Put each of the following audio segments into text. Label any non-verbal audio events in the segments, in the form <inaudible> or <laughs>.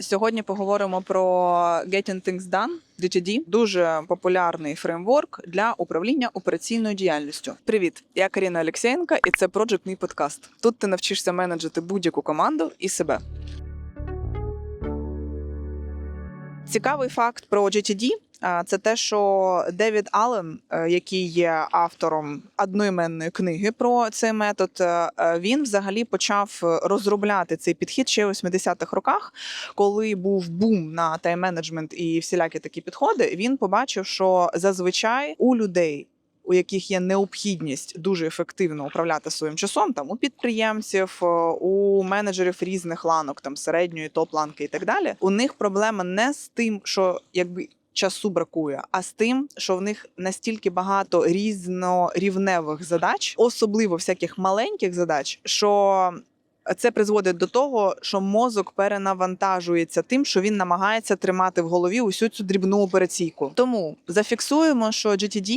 Сьогодні поговоримо про Getting Things Done. GTD – дуже популярний фреймворк для управління операційною діяльністю. Привіт, я Каріна Олексєєнка, і це Project Мій подкаст. Тут ти навчишся менеджити будь-яку команду і себе. Цікавий факт про GTD це те, що Девід Аллен, е, який є автором одноіменної книги про цей метод, е, е, він взагалі почав розробляти цей підхід ще у 80-х роках, коли був бум на тайм-менеджмент і всілякі такі підходи. Він побачив, що зазвичай у людей. У яких є необхідність дуже ефективно управляти своїм часом, там у підприємців, е, у менеджерів різних ланок, там середньої топ-ланки і так далі. У них проблема не з тим, що якби часу бракує, а з тим, що в них настільки багато різнорівневих задач, особливо всяких маленьких задач, що це призводить до того, що мозок перенавантажується тим, що він намагається тримати в голові усю цю дрібну операційку. Тому зафіксуємо, що GTD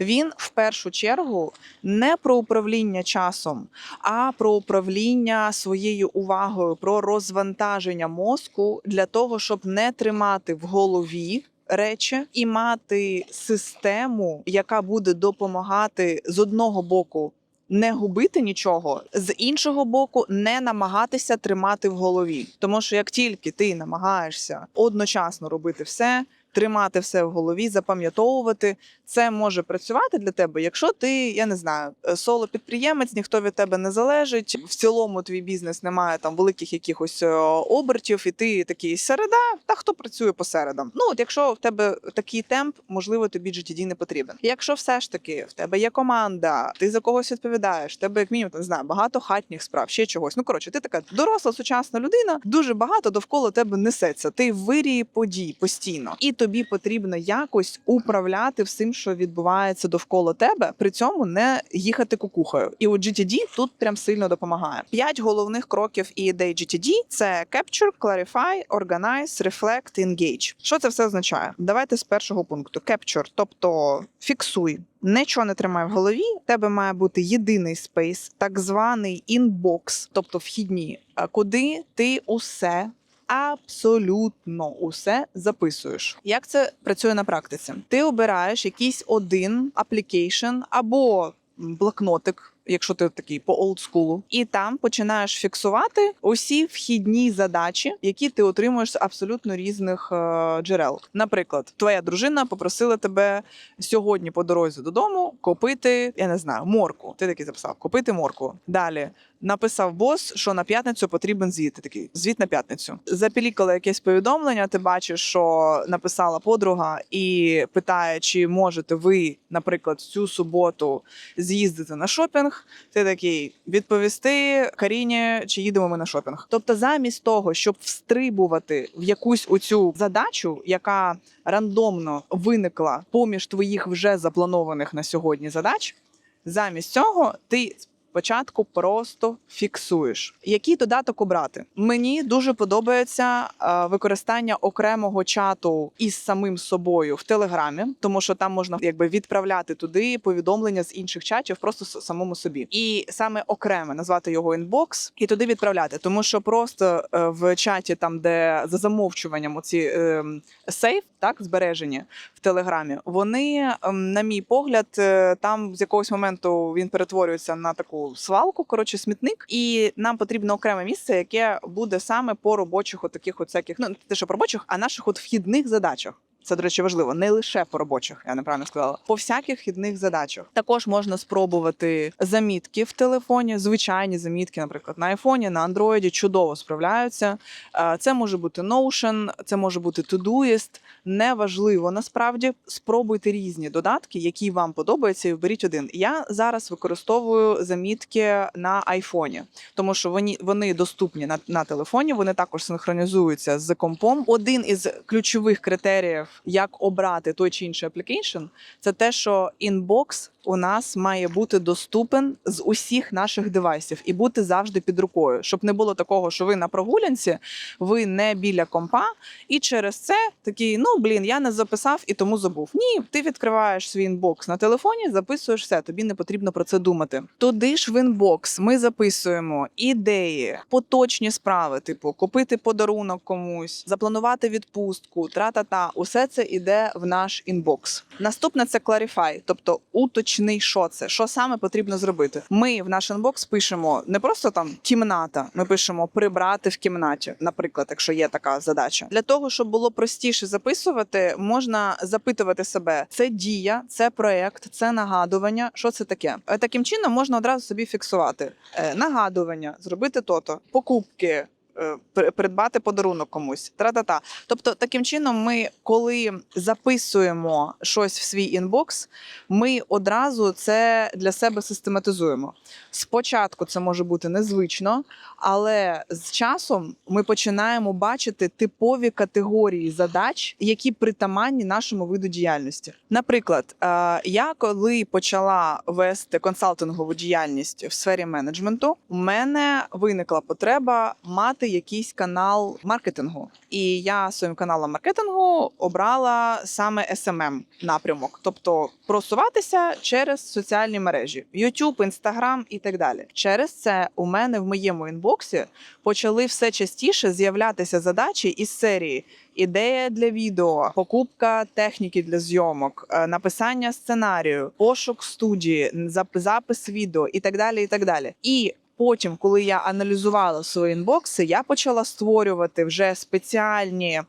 він в першу чергу не про управління часом, а про управління своєю увагою, про розвантаження мозку для того, щоб не тримати в голові. Речі і мати систему, яка буде допомагати з одного боку не губити нічого, з іншого боку, не намагатися тримати в голові. Тому що як тільки ти намагаєшся одночасно робити все, тримати все в голові, запам'ятовувати, це може працювати для тебе, якщо ти, я не знаю, соло-підприємець, ніхто від тебе не залежить. В цілому твій бізнес не має там великих якихось е, обертів, і ти такий середа. Та хто працює по середам? Ну от якщо в тебе такий темп, можливо, тобі GTD не потрібен. Якщо все ж таки в тебе є команда, ти за когось відповідаєш, в тебе як мінімум не знаю, багато хатніх справ, ще чогось. Ну коротше, ти така доросла сучасна людина, дуже багато довкола тебе несеться. Ти вирії подій постійно, і тобі потрібно якось управляти всім, що відбувається довкола тебе, при цьому не їхати кукухою. І от GTD тут прям сильно допомагає. П'ять головних кроків і ідей GTD – це Capture, Clarify, Organize, Reflect, Engage. Що це все означає? Давайте з першого пункту. Capture, тобто фіксуй. Нічого не тримай в голові. У тебе має бути єдиний спейс, так званий інбокс, тобто вхідні, куди ти усе абсолютно усе записуєш. Як це працює на практиці? Ти обираєш якийсь один аплікейшн або блокнотик. Якщо ти такий по олдскулу, і там починаєш фіксувати усі вхідні задачі, які ти отримуєш з абсолютно різних е, джерел. Наприклад, твоя дружина попросила тебе сьогодні по дорозі додому купити, я не знаю, морку. Ти такий записав купити морку. Далі написав бос, що на п'ятницю потрібен звіт. Такий звіт на п'ятницю. Запілікало якесь повідомлення. Ти бачиш, що написала подруга, і питає, чи можете ви, наприклад, цю суботу з'їздити на шопінг. Ти такий відповісти Каріні, чи їдемо ми на шопінг. Тобто, замість того, щоб встрибувати в якусь оцю задачу, яка рандомно виникла поміж твоїх вже запланованих на сьогодні задач, замість цього ти спочатку просто фіксуєш. Який додаток обрати? Мені дуже подобається е, використання окремого чату із самим собою в телеграмі, тому що там можна якби відправляти туди повідомлення з інших чатів, просто самому собі, і саме окреме назвати його інбокс і туди відправляти, тому що просто е, в чаті, там де за замовчуванням оці е, сейф, так збережені в телеграмі, вони, ем, на мій погляд, е, там з якогось моменту він перетворюється на таку свалку, коротше, смітник, і нам потрібно окреме місце, яке буде саме по робочих, от таких от всяких, ну не те, що робочих, а наших от вхідних задачах. Це, до речі, важливо не лише по робочих, я неправильно сказала, по всяких вхідних задачах. Також можна спробувати замітки в телефоні, звичайні замітки, наприклад, на айфоні, на андроїді чудово справляються. Е, Це може бути Notion, це може бути Todoist. Неважливо насправді. Спробуйте різні додатки, які вам подобаються, і виберіть один. Я зараз використовую замітки на айфоні, тому що вони, вони доступні на, на телефоні. Вони також синхронізуються з компом. Один із ключових критеріїв як обрати той чи інший аплікейшн, це те, що інбокс у нас має бути доступен з усіх наших девайсів і бути завжди під рукою, щоб не було такого, що ви на прогулянці, ви не біля компа, і через це такий, ну блін, я не записав і тому забув. Ні, ти відкриваєш свій інбокс на телефоні, записуєш все. Тобі не потрібно про це думати. Туди ж в інбокс ми записуємо ідеї, поточні справи, типу купити подарунок комусь, запланувати відпустку, тра-та-та. Усе це іде в наш інбокс. Наступне це Clarify, тобто уточни, що це, що саме потрібно зробити. Ми в наш інбокс пишемо не просто там кімната, ми пишемо прибрати в кімнаті, наприклад, якщо є така задача. Для того, щоб було простіше записувати, можна запитувати себе: це дія, це проект, це нагадування. Що це таке? Е, Таким чином можна одразу собі фіксувати Е, нагадування, зробити то-то, покупки. Е, при- Придбати подарунок комусь, тра-та-та. Тобто, таким чином, ми, коли записуємо щось в свій інбокс, ми одразу це для себе систематизуємо. Спочатку це може бути незвично, але з часом ми починаємо бачити типові категорії задач, які притаманні нашому виду діяльності. Наприклад, е, я коли почала вести консалтингову діяльність в сфері менеджменту, у мене виникла потреба мати якийсь канал маркетингу. І я своїм каналом маркетингу обрала саме SMM напрямок, тобто просуватися через соціальні мережі: YouTube, Instagram і так далі. Через це у мене в моєму інбоксі почали все частіше з'являтися задачі із серії. Ідея для відео, покупка техніки для зйомок, е, написання сценарію, пошук студії, запис відео і так далі. І так далі. І потім, коли я аналізувала свої інбокси, я почала створювати вже спеціальні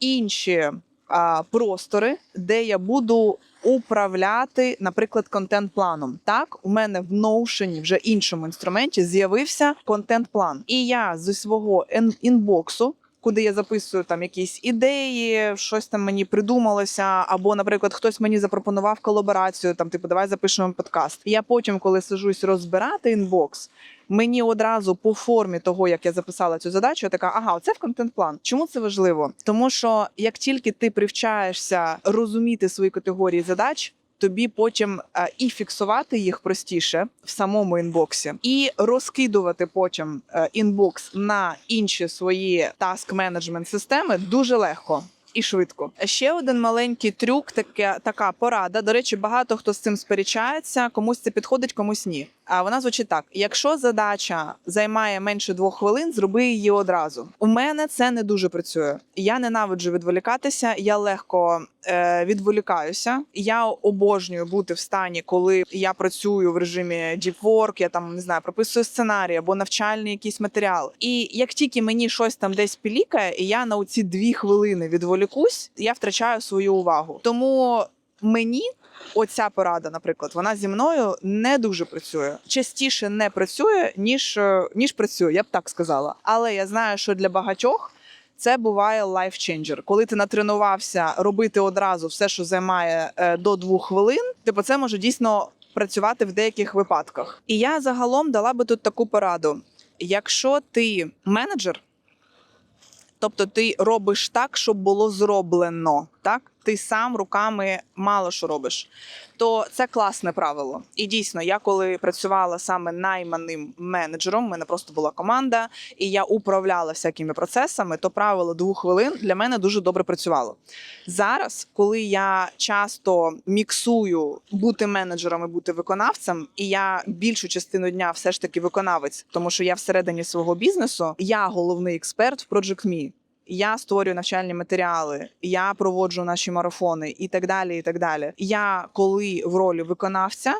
інші а, простори, де я буду управляти, наприклад, контент-планом. Так, у мене в Notion, вже іншому інструменті, з'явився контент-план. І я зі свого інбоксу. Куди я записую там якісь ідеї, щось там мені придумалося, або, наприклад, хтось мені запропонував колаборацію, там, типу, давай запишемо подкаст. Я потім, коли сажусь розбирати інбокс, мені одразу по формі того, як я записала цю задачу, я така, ага, це в контент-план. Чому це важливо? Тому що як тільки ти привчаєшся розуміти свої категорії задач. Тобі потім е, і фіксувати їх простіше в самому інбоксі, і розкидувати потім е, інбокс на інші свої таск менеджмент системи дуже легко. І швидко. Ще один маленький трюк, таке така порада. До речі, багато хто з цим сперечається, комусь це підходить, комусь ні. А вона звучить так: якщо задача займає менше двох хвилин, зроби її одразу. У мене це не дуже працює. Я ненавиджу відволікатися, я легко е, відволікаюся. Я обожнюю бути в стані, коли я працюю в режимі deep work, я там не знаю, прописую сценарій або навчальний якийсь матеріал. І як тільки мені щось там десь пілікає, і я на оці дві хвилини відволікусь, я втрачаю свою увагу. Тому мені. Оця порада, наприклад, вона зі мною не дуже працює. Частіше не працює, ніж, е, ніж працює, я б так сказала. Але я знаю, що для багатьох це буває лайфченджер. Коли ти натренувався робити одразу все, що займає е, до двох хвилин, типу це може дійсно працювати в деяких випадках. І я загалом дала би тут таку пораду: якщо ти менеджер, тобто ти робиш так, щоб було зроблено, так? Ти сам руками мало що робиш, то це класне правило. І дійсно, я коли працювала саме найманим менеджером, в мене просто була команда, і я управляла всякими процесами, то правило двох хвилин для мене дуже добре працювало. Зараз, коли я часто міксую бути менеджером і бути виконавцем, і я більшу частину дня все ж таки виконавець, тому що я всередині свого бізнесу, я головний експерт в Project Me. Я створюю навчальні матеріали, я проводжу наші марафони і так далі. І так далі. Я коли в ролі виконавця.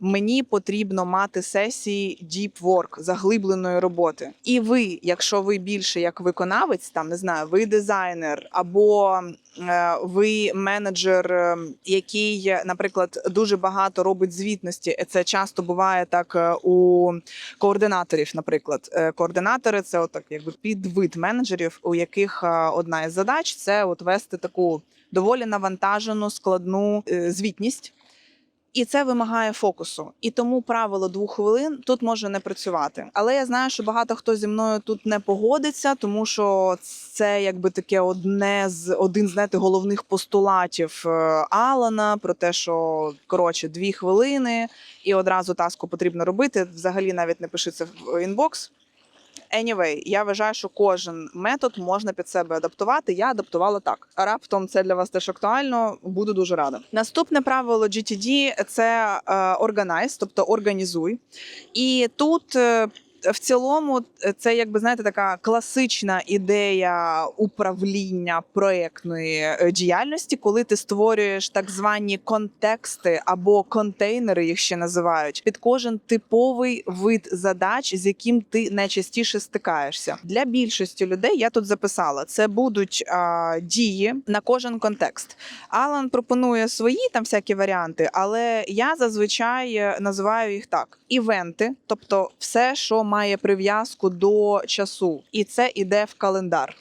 Мені потрібно мати сесії deep work, заглибленої роботи. І ви, якщо ви більше як виконавець, там не знаю, ви дизайнер або е, ви менеджер, е, який, наприклад, дуже багато робить звітності. Це часто буває так е, у координаторів. Наприклад, Е, координатори це отак, якби підвид менеджерів, у яких е, одна із задач це от вести таку доволі навантажену складну е, звітність. І це вимагає фокусу. І тому правило двох хвилин тут може не працювати. Але я знаю, що багато хто зі мною тут не погодиться, тому що це якби таке одне з один знаєте, головних постулатів е, Алана про те, що коротше дві хвилини, і одразу таску потрібно робити. Взагалі навіть не пиши це в інбокс. Anyway, я вважаю, що кожен метод можна під себе адаптувати. Я адаптувала так. Раптом це для вас теж актуально. Буду дуже рада. Наступне правило GTD – це е, organize, тобто організуй. І тут. В цілому, е, це якби знаєте, така класична ідея управління проєктної е, діяльності, коли ти створюєш так звані контексти або контейнери, їх ще називають, під кожен типовий вид задач, з яким ти найчастіше стикаєшся. Для більшості людей я тут записала: це будуть а, дії на кожен контекст. Алан пропонує свої там всякі варіанти, але я зазвичай е, називаю їх так: івенти, тобто все, що має прив'язку до часу, і це іде в календар.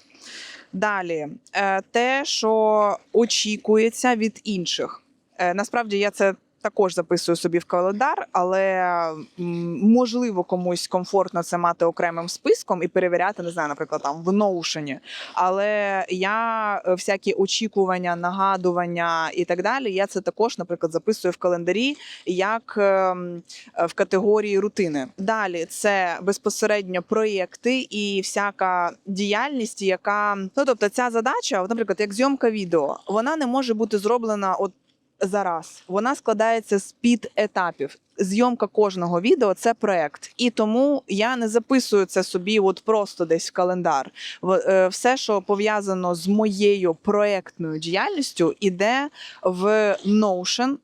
Далі, е, те, що очікується від інших. Е, Насправді я це також записую собі в календар, але можливо комусь комфортно це мати окремим списком і перевіряти, не знаю, наприклад, там в Notion. Але я е, всякі очікування, нагадування і так далі. Я це також, наприклад, записую в календарі як ем, в категорії рутини. Далі це безпосередньо проєкти і всяка діяльність, яка ну тобто ця задача, наприклад, як зйомка відео, вона не може бути зроблена от зараз. Вона складається з під етапів. Зйомка кожного відео це проект, і тому я не записую це собі, от просто десь в календар. Е, Все, що пов'язано з моєю проектною діяльністю, іде в Notion,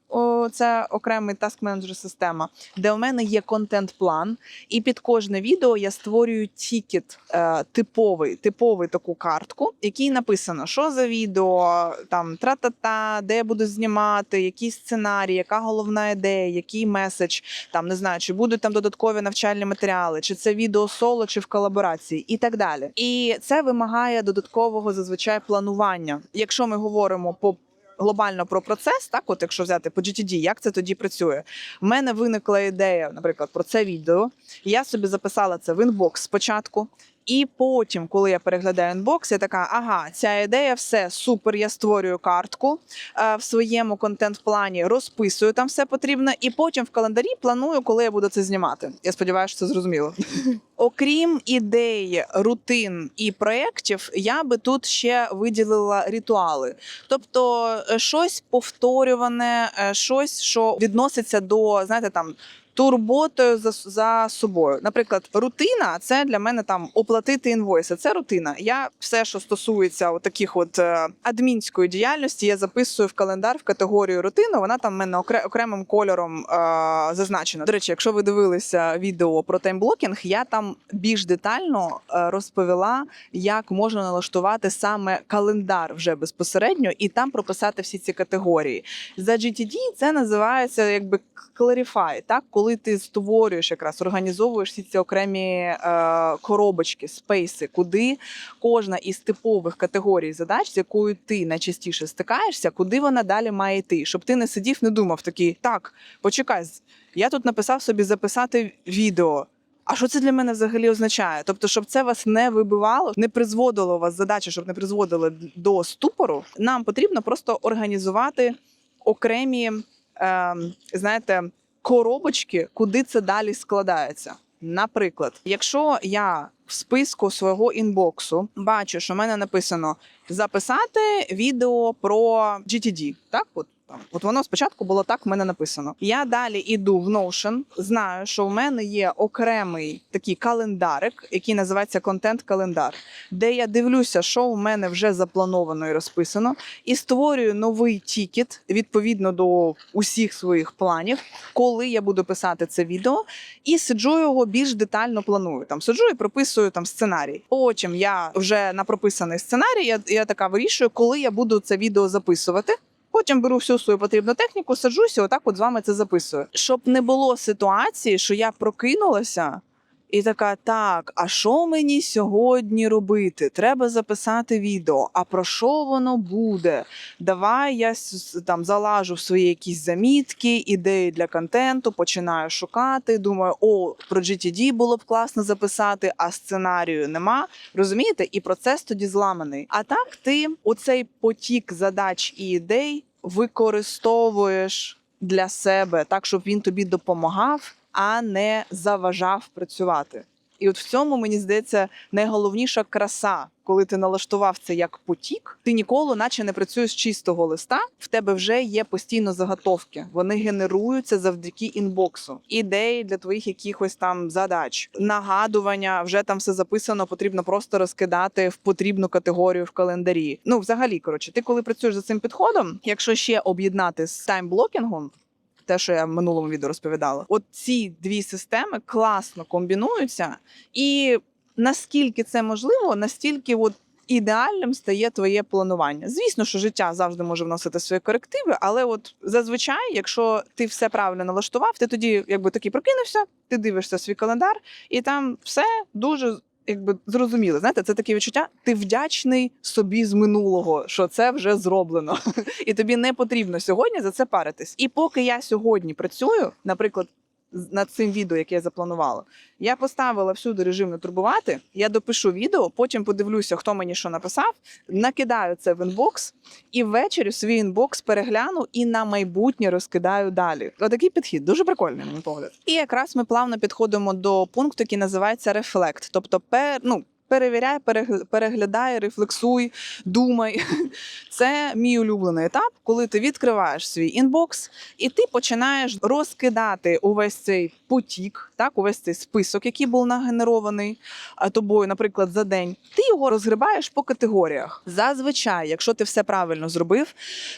це окремий manager система, де у мене є контент-план, і під кожне відео я створюю тікет е, типовий, типовий таку картку, який написано, що за відео, там тра-та-та, де я буду знімати, який сценарій, яка головна ідея, який меседж, там не знаю, чи будуть там додаткові навчальні матеріали, чи це відео соло, чи в колаборації, і так далі. І це вимагає додаткового зазвичай планування. Якщо ми говоримо по глобально про процес, так от якщо взяти по GTD, як це тоді працює? В мене виникла ідея, наприклад, про це відео. Я собі записала це в інбокс спочатку. І потім, коли я переглядаю інбокс, я така: ага, ця ідея, все супер. Я створюю картку е, в своєму контент-плані, розписую там все потрібне, і потім в календарі планую, коли я буду це знімати. Я сподіваюся, що це зрозуміло. <laughs> Окрім ідей, рутин і проєктів, я би тут ще виділила ритуали, тобто е, щось повторюване, е, щось, що відноситься до знаєте там. Турботою за, за собою. Наприклад, рутина це для мене там оплатити інвойси. Це рутина. Я все, що стосується таких от е, адмінської діяльності, я записую в календар в категорію рутина. Вона там в мене окре- окремим кольором е, зазначена. До речі, якщо ви дивилися відео про таймблокінг, я там більш детально е, розповіла, як можна налаштувати саме календар вже безпосередньо і там прописати всі ці категорії. За GTD це називається якби Clarify, так коли ти створюєш якраз організовуєш всі ці окремі е, коробочки, спейси, куди кожна із типових категорій задач, з якою ти найчастіше стикаєшся, куди вона далі має йти, щоб ти не сидів, не думав такий, так, почекай, я тут написав собі записати відео. А що це для мене взагалі означає? Тобто, щоб це вас не вибивало, не призводило вас задача, щоб не призводило до ступору, нам потрібно просто організувати окремі, ем, знаєте, коробочки, куди це далі складається. Наприклад, якщо я в списку свого інбоксу бачу, що в мене написано записати відео про GTD, так от. Там, От воно спочатку було так в мене написано. Я далі іду в Notion, знаю, що в мене є окремий такий календарик, який називається контент-календар, де я дивлюся, що в мене вже заплановано і розписано, і створюю новий тікет відповідно до усіх своїх планів, коли я буду писати це відео, і сиджу його більш детально планую. Там сиджу і прописую там сценарій. Потім я вже на прописаний сценарій. Я, я така вирішую, коли я буду це відео записувати. Потім беру всю свою потрібну техніку, саджуся, отак от з вами це записую. Щоб не було ситуації, що я прокинулася. І така: так, а що мені сьогодні робити? Треба записати відео. А про що воно буде? Давай я там залажу в свої якісь замітки, ідеї для контенту, починаю шукати. Думаю, о, про GTD було б класно записати, а сценарію нема. Розумієте? І процес тоді зламаний. А так ти оцей потік задач і ідей використовуєш для себе так, щоб він тобі допомагав, а не заважав працювати. І от в цьому мені здається найголовніша краса, коли ти налаштував це як потік, ти ніколи, наче не працюєш з чистого листа. В тебе вже є постійно заготовки. Вони генеруються завдяки інбоксу, ідеї для твоїх якихось там задач, нагадування. Вже там все записано. Потрібно просто розкидати в потрібну категорію в календарі. Ну, взагалі, коротше, ти коли працюєш за цим підходом, якщо ще об'єднати з таймблокінгом, те, що я в минулому відео розповідала, от ці дві системи класно комбінуються, і наскільки це можливо, настільки от. Ідеальним стає твоє планування. Звісно, що життя завжди може вносити свої корективи, але от зазвичай, якщо ти все правильно налаштував, ти тоді якби такий прокинувся, ти дивишся свій календар, і там все дуже якби зрозуміли, Знаєте, це таке відчуття. Ти вдячний собі з минулого, що це вже зроблено, <laughs> і тобі не потрібно сьогодні за це паритись. І поки я сьогодні працюю, наприклад. Над цим відео, яке я запланувала, я поставила всюди режим не турбувати. Я допишу відео, потім подивлюся, хто мені що написав, накидаю це в інбокс, і ввечері свій інбокс перегляну і на майбутнє розкидаю далі. Отакий підхід дуже прикольний, на мій погляд. І якраз ми плавно підходимо до пункту, який називається рефлект, тобто пер, ну, перевіряй, перегля- переглядай, рефлексуй, думай. <laughs> Це мій улюблений етап, коли ти відкриваєш свій інбокс і ти починаєш розкидати увесь цей потік, так, увесь цей список, який був нагенерований тобою, наприклад, за день. Ти його розгрибаєш по категоріях. Зазвичай, якщо ти все правильно зробив,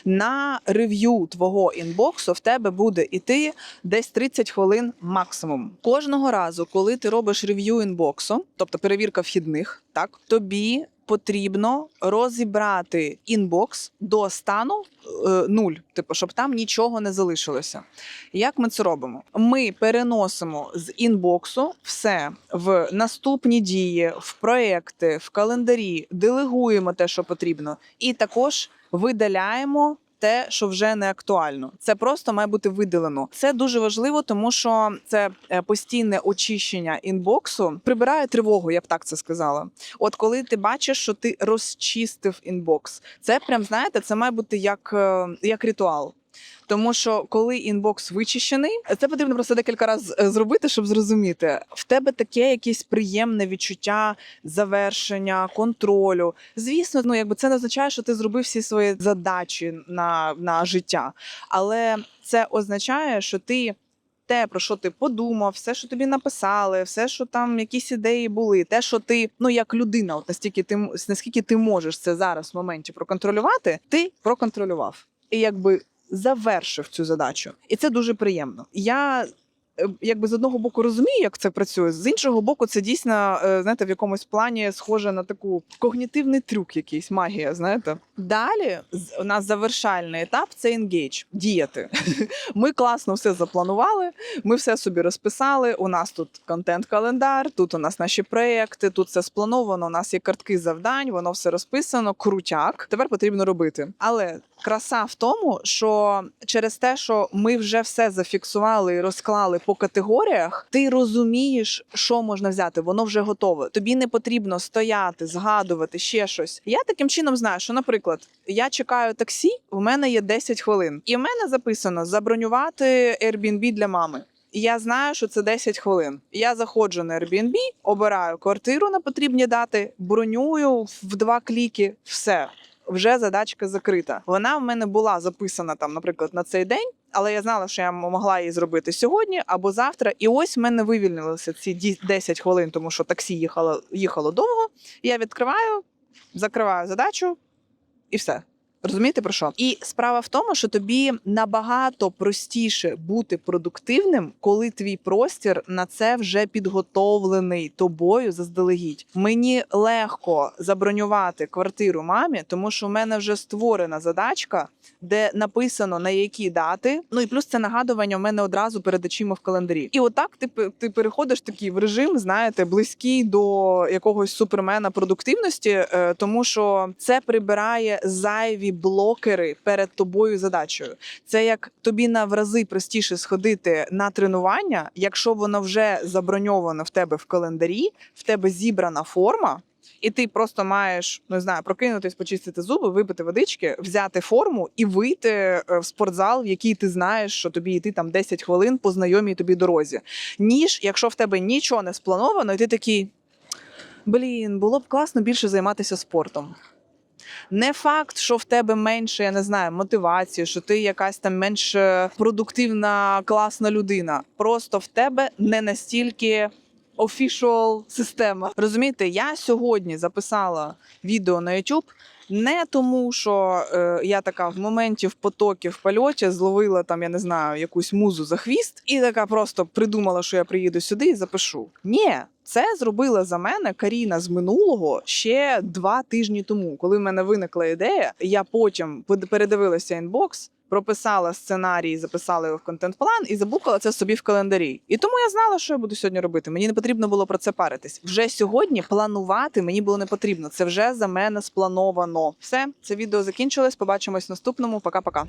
на рев'ю твого інбоксу в тебе буде іти десь 30 хвилин максимум. Кожного разу, коли ти робиш рев'ю інбоксу, тобто перевірка вхідних, так тобі. Потрібно розібрати інбокс до стану е, нуль, типу, щоб там нічого не залишилося. Як ми це робимо? Ми переносимо з інбоксу все в наступні дії, в проекти, в календарі, делегуємо те, що потрібно, і також видаляємо. Те, що вже не актуально, це просто має бути видалено. Це дуже важливо, тому що це е, постійне очищення інбоксу прибирає тривогу, я б так це сказала. От коли ти бачиш, що ти розчистив інбокс, це прям знаєте, це має бути як, е, як ритуал. Тому що коли інбокс вичищений, це потрібно просто декілька разів е, зробити, щоб зрозуміти. В тебе таке якесь приємне відчуття завершення, контролю. Звісно, ну якби це не означає, що ти зробив всі свої задачі на, на життя, але це означає, що ти. Те, про що ти подумав, все, що тобі написали, все, що там якісь ідеї були, те, що ти, ну як людина, от настільки ти наскільки ти можеш це зараз в моменті проконтролювати, ти проконтролював. І якби завершив цю задачу, і це дуже приємно. Я якби з одного боку розумію, як це працює, з іншого боку, це дійсно е, знаєте, в якомусь плані схоже на таку когнітивний трюк, якийсь магія. Знаєте, далі у нас завершальний етап це engage, діяти. <laughs> Ми класно все запланували. Ми все собі розписали. У нас тут контент-календар, тут у нас наші проекти, тут все сплановано. У нас є картки завдань, воно все розписано. Крутяк. Тепер потрібно робити. Але краса в тому, що через те, що ми вже все зафіксували і розклали по категоріях, ти розумієш, що можна взяти. Воно вже готове. Тобі не потрібно стояти, згадувати ще щось. Я таким чином знаю, що, наприклад, я чекаю таксі, у мене є 10 хвилин, і в мене записано забронювати Airbnb для мами. Я знаю, що це 10 хвилин. Я заходжу на Airbnb, обираю квартиру на потрібні дати, бронюю в два кліки. Все вже задачка закрита. Вона в мене була записана там, наприклад, на цей день. Але я знала, що я могла її зробити сьогодні або завтра. І ось в мене вивільнилися ці ді- 10 хвилин, тому що таксі їхало, їхало довго. Я відкриваю, закриваю задачу і все. Розумієте про що? І справа в тому, що тобі набагато простіше бути продуктивним, коли твій простір на це вже підготовлений тобою заздалегідь. Мені легко забронювати квартиру мамі, тому що в мене вже створена задачка, де написано на які дати. Ну і плюс це нагадування в мене одразу перед очима в календарі. І отак ти, ти переходиш такий в режим, знаєте, близький до якогось супермена продуктивності, е, тому що це прибирає зайві блокери перед тобою задачею. Це як тобі на в рази простіше сходити на тренування, якщо воно вже заброньовано в тебе в календарі, в тебе зібрана форма. І ти просто маєш не знаю, прокинутись, почистити зуби, випити водички, взяти форму і вийти е, в спортзал, в який ти знаєш, що тобі йти там 10 хвилин по знайомій тобі дорозі. Ніж якщо в тебе нічого не сплановано, і ти такий. Блін, було б класно більше займатися спортом. Не факт, що в тебе менше, я не знаю, мотивації, що ти якась там менш е, продуктивна, класна людина. Просто в тебе не настільки official система. Розумієте, я сьогодні записала відео на YouTube не тому, що е, я така в моменті в потокі в польоті зловила там, я не знаю, якусь музу за хвіст, і така просто придумала, що я приїду сюди і запишу. Ні, це зробила за мене Каріна з минулого ще два тижні тому, коли в мене виникла ідея. Я потім передивилася інбокс. Прописала сценарій, записала його в контент-план і забукала це собі в календарі. І тому я знала, що я буду сьогодні робити. Мені не потрібно було про це паритись. Вже сьогодні планувати мені було не потрібно. Це вже за мене сплановано. Все, це відео закінчилось. Побачимось в наступному. Пока-пока.